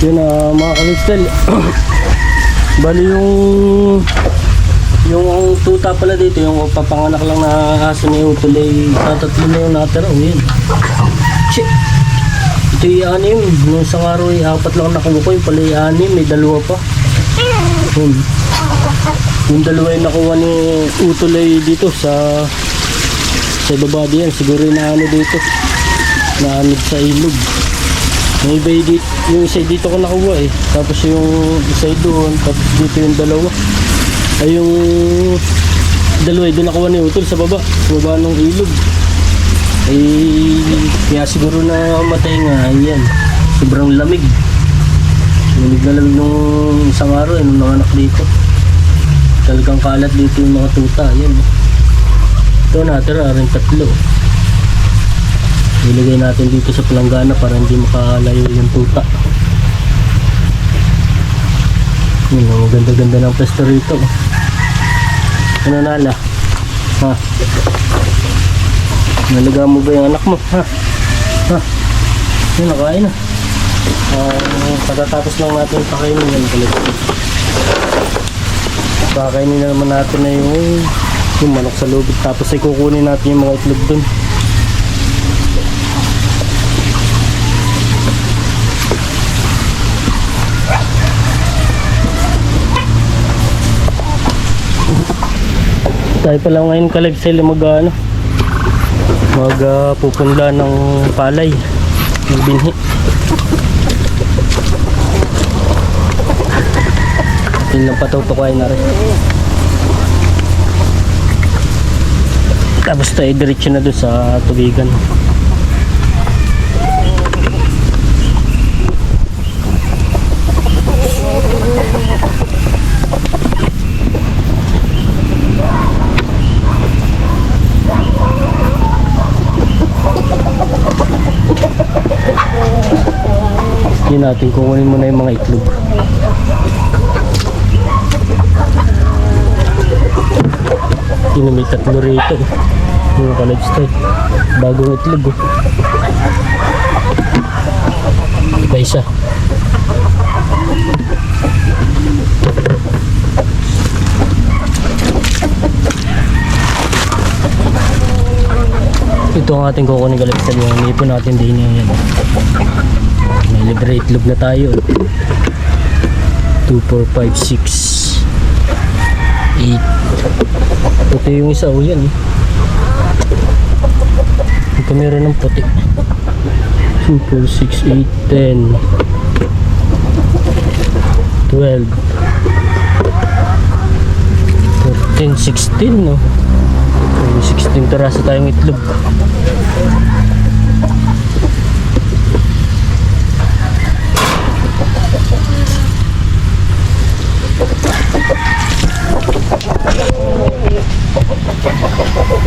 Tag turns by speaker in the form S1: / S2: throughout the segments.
S1: Yun ah, mga kalistel. Bali yung yung tuta pala dito, yung papanganak lang na aso ni Utol ay tatatlo na yung natira. Oh, yun. Shit. Ito yung anim. Nung isang araw ay apat lang nakuha ko. Yung pala yung anim. May dalawa pa. Yun. Yung dalawa yung nakuha ni Utol ay dito sa sa baba diyan. Siguro yung naano dito. Naanod sa ilog. May iba yung dito, yung isa dito ko nakuha eh. Tapos yung isa doon. Tapos dito yung dalawa. Ay yung dalawa yung doon nakuha ni Utol sa baba. Sa baba ng ilog. Ay kaya siguro na matay nga. Ayan. Sobrang lamig. Lamig na lamig nung isang araw eh. Nung nanganak dito. Talagang kalat dito yung mga tuta. Ayan. Ito natira rin tatlo. Ilagay natin dito sa palanggana para hindi makalayo yung tuta. Yun, ang ganda-ganda ng pesto rito. Ano nala? Ha? Nalaga mo ba yung anak mo? Ha? Ha? Yun, nakain na. Ah, pagkatapos lang natin pakainin yan kulit. Pakainin na naman natin na yung yung manok sa loob. Tapos ay kukunin natin yung mga itlog dun. Tayo pa lang ngayon kalagsil mag ano, mag uh, pupunla ng palay ng binhi. Yun lang patutukoy na rin. Tapos tayo diretso na doon sa tubigan. Yun natin kukunin muna yung mga itlog. Yun may tatlo rito. Yung college style. Bagong itlog. Oh. Iba isa. Ito ang ating kukunin college style. Yung nipo natin din yan. May libre itlog na tayo. 2, 4, 5, 6, 8. Ito yung isa, oh yan. eh. Ito meron ng puti. 2, 4, 6, 8, 10, 12, 14, 16, no? May 16 taraso tayong itlog. Balik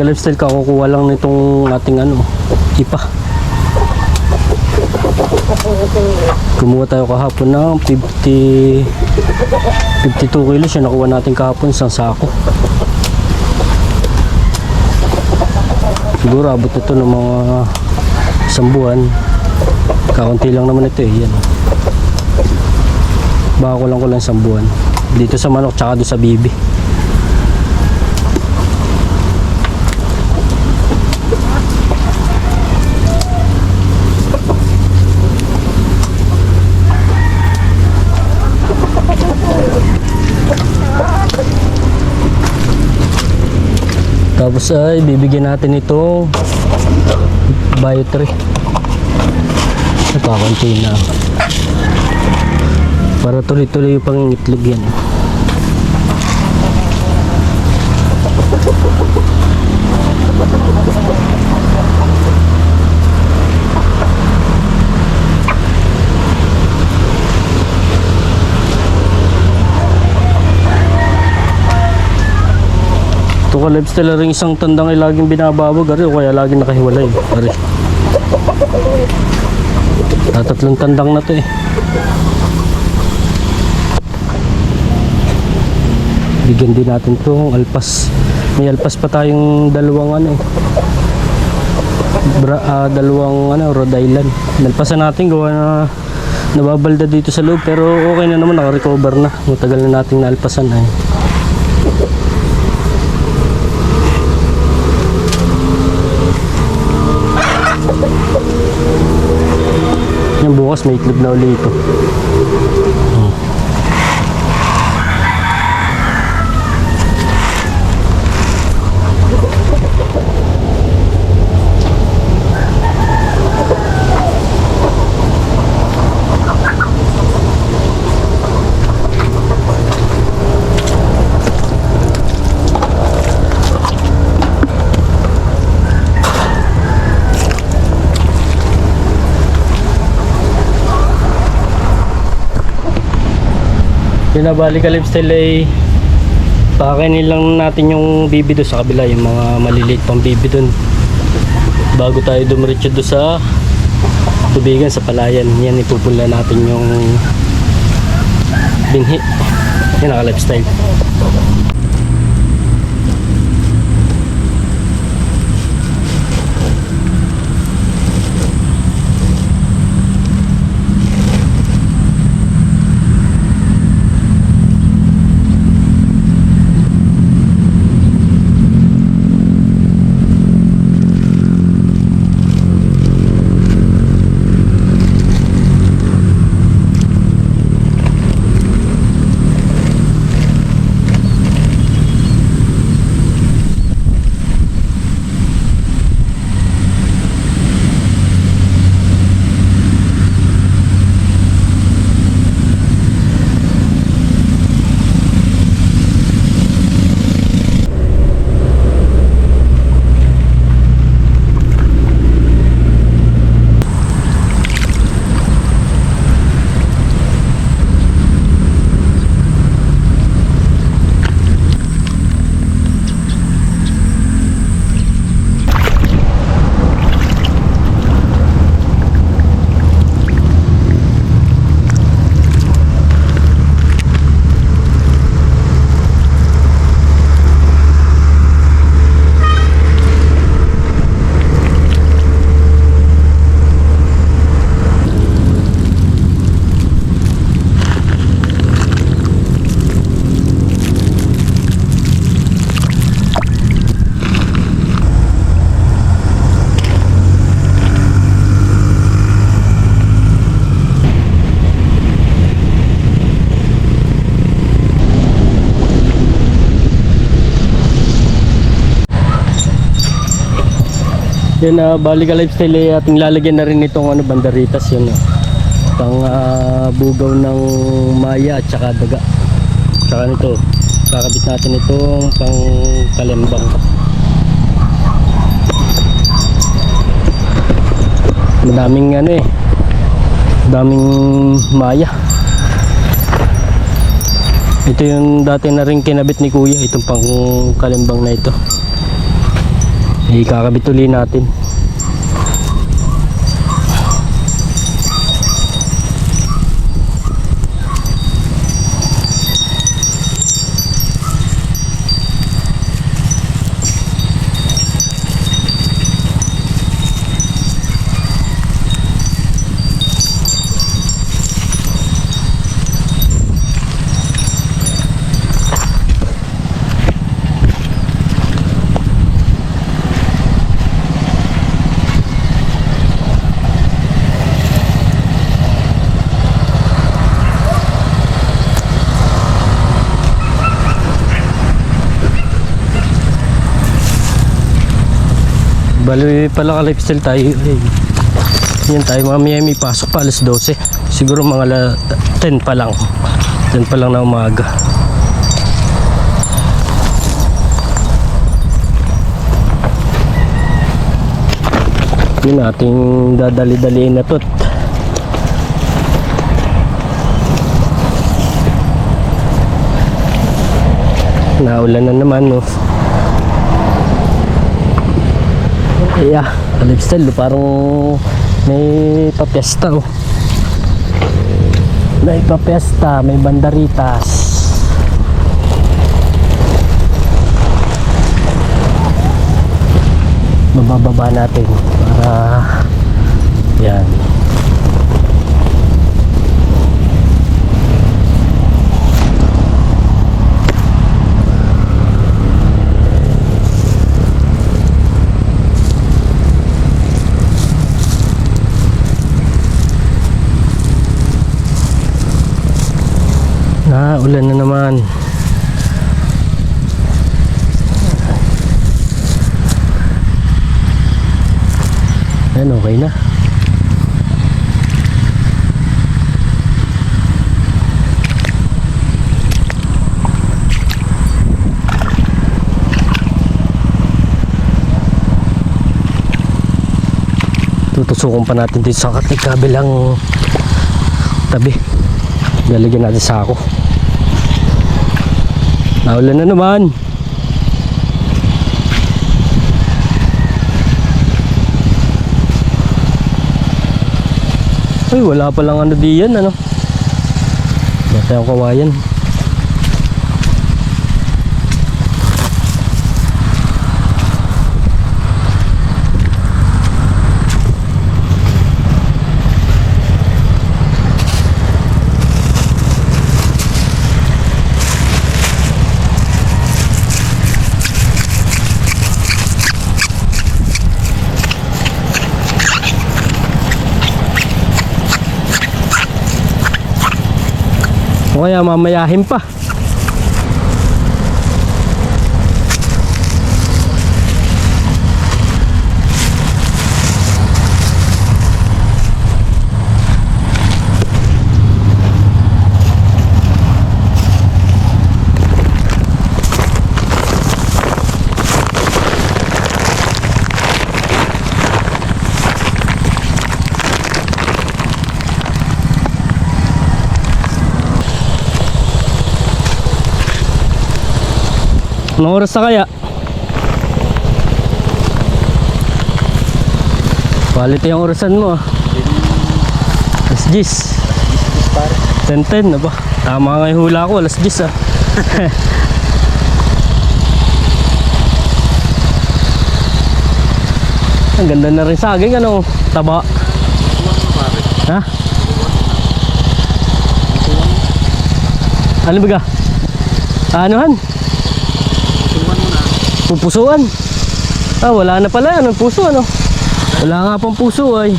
S1: ka lifestyle ka, kukuha lang nitong ating ano, ipa. Kumuha tayo kahapon ng 50 52 kilos yung nakuha natin kahapon sa sako. Siguro abot ito ng mga isang buwan. Kakunti lang naman ito eh. Yan. Baka ko lang ko lang isang buwan. Dito sa manok tsaka doon sa bibi. Tapos ay bibigyan natin itong bio tree. Nakakunti na. Para tuloy-tuloy yung pangingitlog yan. Ito ka lifestyle rin isang tandang ay laging binababag ari o kaya laging nakahiwalay. Ari. Tatatlong tandang na to eh. Bigyan din natin tong alpas. May alpas pa tayong dalawang ano eh. Bra, ah, dalawang ano, Rhode Island. Nalpasan natin gawa na nababalda dito sa loob pero okay na naman naka-recover na. Matagal na nating naalpasan ay. Yung bukas may itlog na uli ito. Yun na bali ka lifestyle ay pakainin lang natin yung bibi doon sa kabila, yung mga maliliit pang bibi doon. Bago tayo dumiretso doon sa tubigan sa palayan. Yan ipupula natin yung binhi. Yan naka lifestyle. Yan na bali ka lifestyle ay ating lalagyan na rin itong ano banderitas yun. ah. Pang ah, bugaw ng maya at saka daga. Saka nito, kakabit natin itong pang kalembang. Madaming ano eh. Daming maya. Ito yung dati na rin kinabit ni kuya itong pang kalembang na ito. Ikakabit uli natin. Bali pala ka lifestyle tayo. Eh. Yan tayo mamaya may pasok pa alas 12. Siguro mga la- 10 pa lang. 10 pa lang na umaga. Yun ating dadali-daliin na tot. Naulan na naman no. yeah lifestyle eh, parang may papiesta oh. May papiesta may bandaritas. Bababa natin para yan. Na ulan na naman Ayan, okay na. Tutusukan pa natin dito sa kabilang tabi. Lalagyan natin sa ako. Naulan na naman. Ay, wala pa lang ano diyan, ano? Wala tayong kawayan. O kaya mamayahin pa. Anong oras na kaya? Quality ang orasan mo ah. Alas 10. 10-10 na ba? Tama nga yung hula ko, alas 10 ah. Ang ganda na rin saging, ano? Taba. Ha? Ano ba? Anuhan? Pupusuan. Ah, wala na pala. Anong puso, ano? Wala nga pang puso, ay.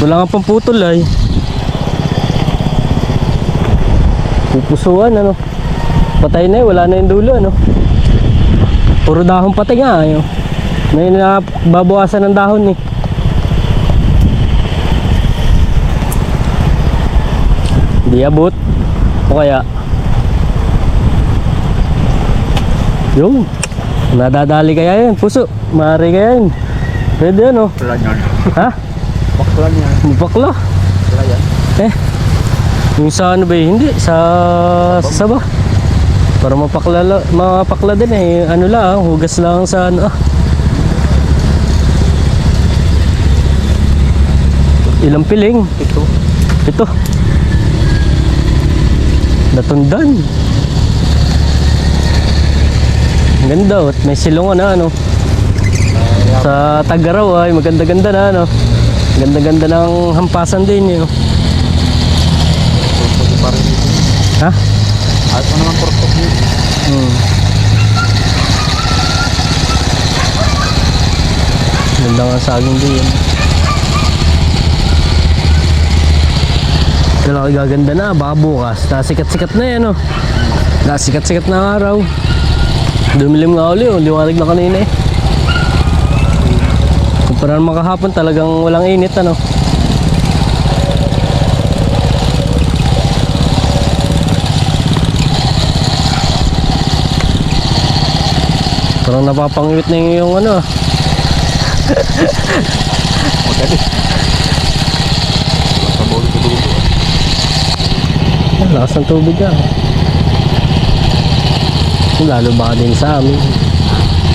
S1: Wala nga pang putol, ay. Pupusuan, ano? Patay na eh. Wala na yung dulo, ano? Puro dahon patay nga, ayo. May nababawasan ng dahon, eh. Di abot. O kaya, Yung, nadadali kaya yan, puso. Maaari kaya yan. Pwede yan, oh.
S2: Bakla niyan.
S1: Ha?
S2: Bakla niyan.
S1: Mapakla.
S2: Bakla yan.
S1: Eh, yung sa ano ba eh? Hindi, sa sa saba. Para mapakla, la- mapakla din eh. Ano lang, hugas lang sa ano. ah. Ilang piling?
S2: Ito.
S1: Ito. Natundan. Ganda oh. At May silungan na ano. Sa Tagaraw ay maganda-ganda na ano. Ganda-ganda ng hampasan din yun.
S2: Rin ito.
S1: Ha?
S2: At mo naman portok niyo.
S1: Hmm. Ganda nga saging din yun. Kailangan gaganda na, baka bukas. Nasikat-sikat na yan, oh. Nasikat-sikat na araw. Dumilim nga uli, oh. Liwanag na kanina eh. Kumpara naman kahapon, talagang walang init, ano. Parang napapangiwit na yung ano.
S2: Dugo.
S1: Ang lakas ng tubig ah lalo ba din sa amin.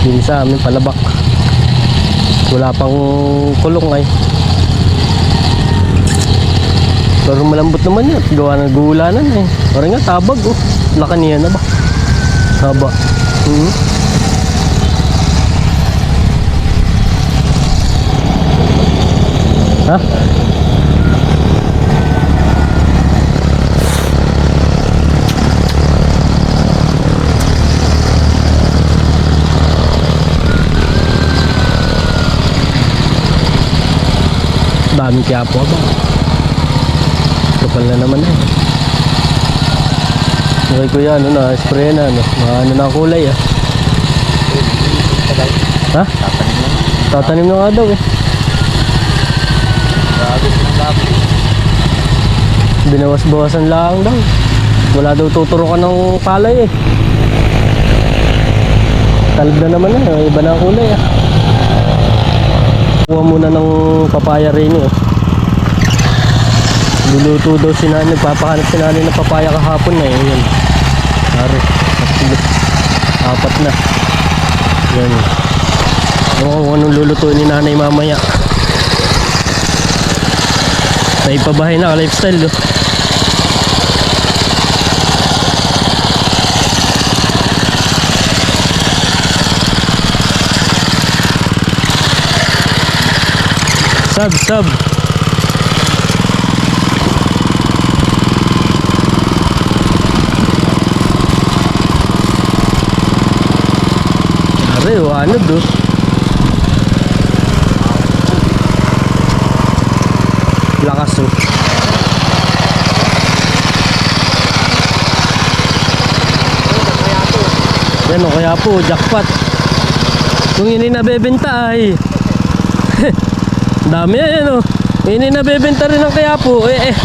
S1: Din sa amin palabak. Wala pang kulong ay. Pero malambot naman yun. Gawa ng gulanan eh pero nga tabag oh. Laka niya na ba? Haba mm -hmm. ha? Daming kaya po ba? Kapal na naman eh. Okay ko yan, ano na, spray na, ano, ano na ang kulay ah. Ha?
S2: Tatanim lang.
S1: Tatanim na nga daw eh. Binawas-bawasan lang daw. Wala daw tuturukan ng palay eh. Talib na naman na, eh. iba na ang kulay ah. Kuha muna ng papaya rin eh. Luluto daw si nanay, nagpapahanap si nanay ng papaya kahapon na eh. Yan. Pare. Apat na. Yan. Ko kung anong luluto ni nanay mamaya. Naipabahay na, lifestyle oh. Sub, sub. Are, ano do? Lakas oh. Yan o, kaya po, jackpot. Kung ini nabebenta ay Dami yan oh. Ini nabebenta rin ng kaya po. Eh eh.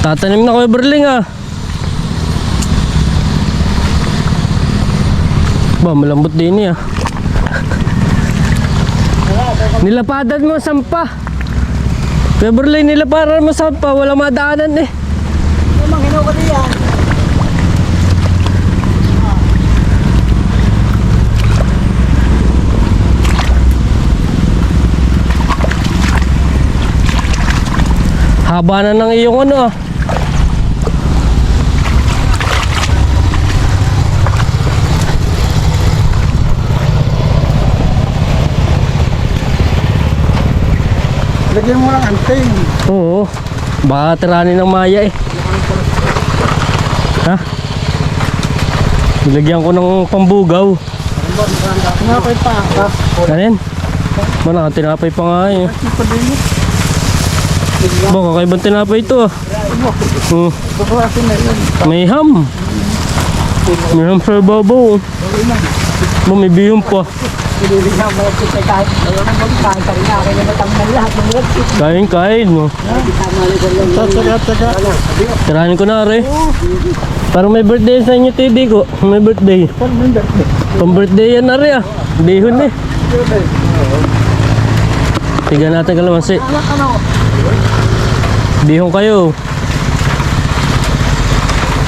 S1: Tatanim na ko Berling ah. Ba, malambot din niya. Nilapadan mo sampa. Kuya Berling, nilapadan mo sampa. Wala madaanan eh. Haba na ng iyong ano ah.
S3: Lagyan mo lang anting.
S1: Oo. Baka tiranin ng maya eh. Ha? Nilagyan ko ng pambugaw.
S3: Nakapay pa.
S1: Ano yan? Ba, nakatinapay pa nga eh. Ba, kakaibang tinapay ito ah.
S3: Yun.
S1: May ham. May ham sa babaw. Ba, may bihon pa. Kain, kain mo.
S3: Tsaga.
S1: Tiranin ko na rin. Parang may birthday sa inyo, Tidi ko. May birthday. Pang birthday yan na rin ah. Bihon eh. Tignan natin kalamansi.
S3: Anak ano?
S1: Bihon kayo.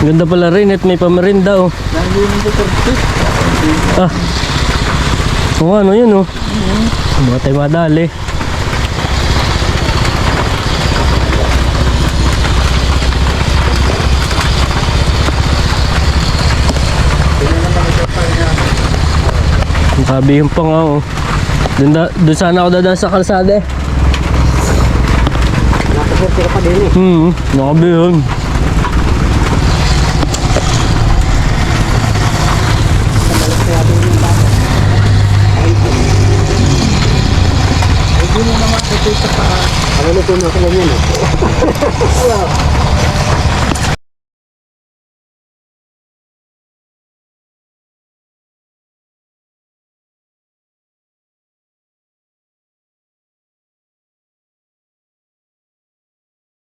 S1: Ganda pala rin at may pamerinda oh.
S3: Yung.
S1: Ah. Oo ano yun oh. Mga tayo madali. Ang kabihon pa nga oh. Doon, da, doon sana ako dadaan sa kalsada eh.
S3: Nakaserte ka pa din eh.
S1: Hmm,
S3: sa pa. Ano na po na ako lang yun eh.